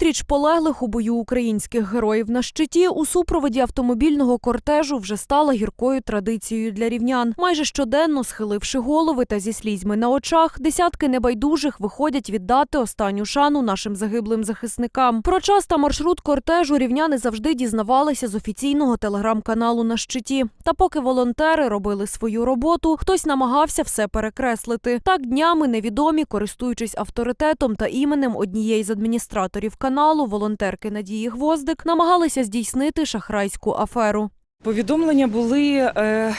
Зустріч полеглих у бою українських героїв на щиті у супроводі автомобільного кортежу вже стала гіркою традицією для рівнян. Майже щоденно, схиливши голови та зі слізьми на очах, десятки небайдужих виходять віддати останню шану нашим загиблим захисникам. Про час та маршрут кортежу рівняни завжди дізнавалися з офіційного телеграм-каналу на щиті. Та поки волонтери робили свою роботу, хтось намагався все перекреслити. Так днями невідомі, користуючись авторитетом та іменем однієї з адміністраторів каналу, волонтерки Надії Гвоздик, намагалися здійснити шахрайську аферу. Повідомлення були е,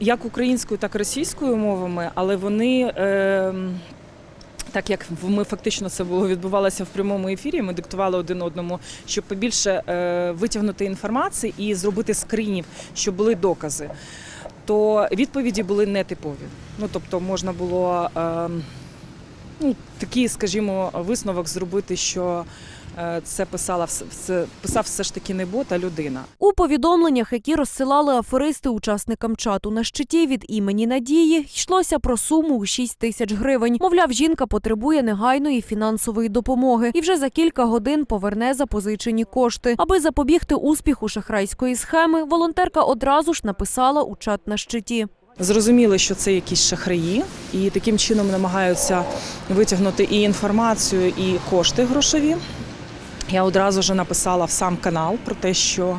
як українською, так і російською мовами, але вони. Е, так як ми фактично це було відбувалося в прямому ефірі, ми диктували один одному, щоб побільше е, витягнути інформації і зробити скринів, щоб були докази. То відповіді були нетипові. Ну тобто можна було е, ну, такий, скажімо, висновок зробити, що це писала вс- це писав все ж таки не бот, а людина. У повідомленнях, які розсилали аферисти учасникам чату на щиті від імені Надії, йшлося про суму у 6 тисяч гривень. Мовляв, жінка потребує негайної фінансової допомоги і вже за кілька годин поверне запозичені кошти. Аби запобігти успіху шахрайської схеми, волонтерка одразу ж написала у чат на щиті. Зрозуміли, що це якісь шахраї, і таким чином намагаються витягнути і інформацію, і кошти грошові. Я одразу ж написала в сам канал про те, що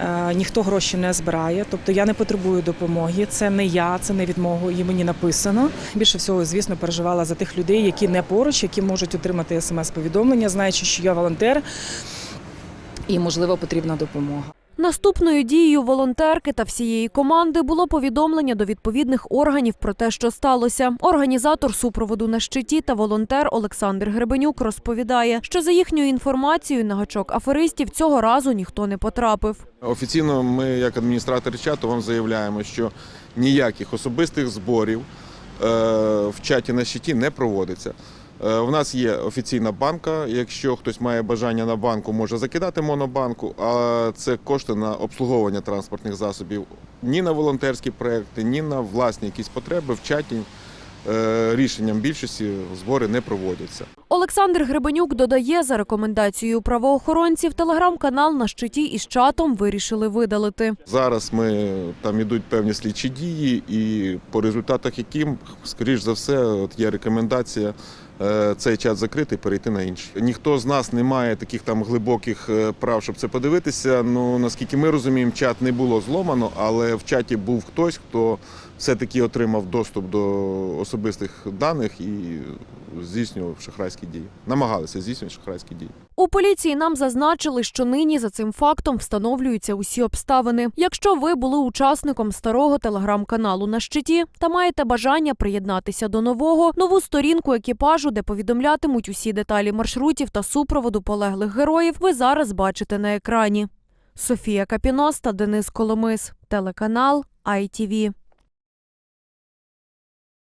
е, ніхто гроші не збирає, тобто я не потребую допомоги. Це не я, це не від мого і мені написано. Більше всього, звісно, переживала за тих людей, які не поруч, які можуть отримати смс-повідомлення, знаючи, що я волонтер, і можливо потрібна допомога. Наступною дією волонтерки та всієї команди було повідомлення до відповідних органів про те, що сталося. Організатор супроводу на щиті та волонтер Олександр Гребенюк розповідає, що за їхньою інформацією на гачок аферистів цього разу ніхто не потрапив. Офіційно ми, як адміністратори чату, вам заявляємо, що ніяких особистих зборів в чаті на щиті не проводиться. Е, У нас є офіційна банка. Якщо хтось має бажання на банку, може закидати монобанку. А це кошти на обслуговування транспортних засобів ні на волонтерські проекти, ні на власні якісь потреби в чаті. е, Рішенням більшості збори не проводяться. Олександр Гребенюк додає, за рекомендацією правоохоронців, телеграм-канал на щиті із чатом вирішили видалити. Зараз ми там ідуть певні слідчі дії, і по результатах яким, скоріш за все, от є рекомендація е, цей чат закрити і перейти на інший. Ніхто з нас не має таких там глибоких е, прав, щоб це подивитися. Ну наскільки ми розуміємо, чат не було зломано, але в чаті був хтось, хто все-таки отримав доступ до особистих даних і здійснював шахрайські дії. Намагалися здійснювати шахрайські дії. У поліції нам зазначили, що нині за цим фактом встановлюються усі обставини. Якщо ви були учасником старого телеграм-каналу на щиті та маєте бажання приєднатися до нового, нову сторінку екіпажу, де повідомлятимуть усі деталі маршрутів та супроводу полеглих героїв, ви зараз бачите на екрані. Софія Капіноста, Денис Коломис, телеканал ITV.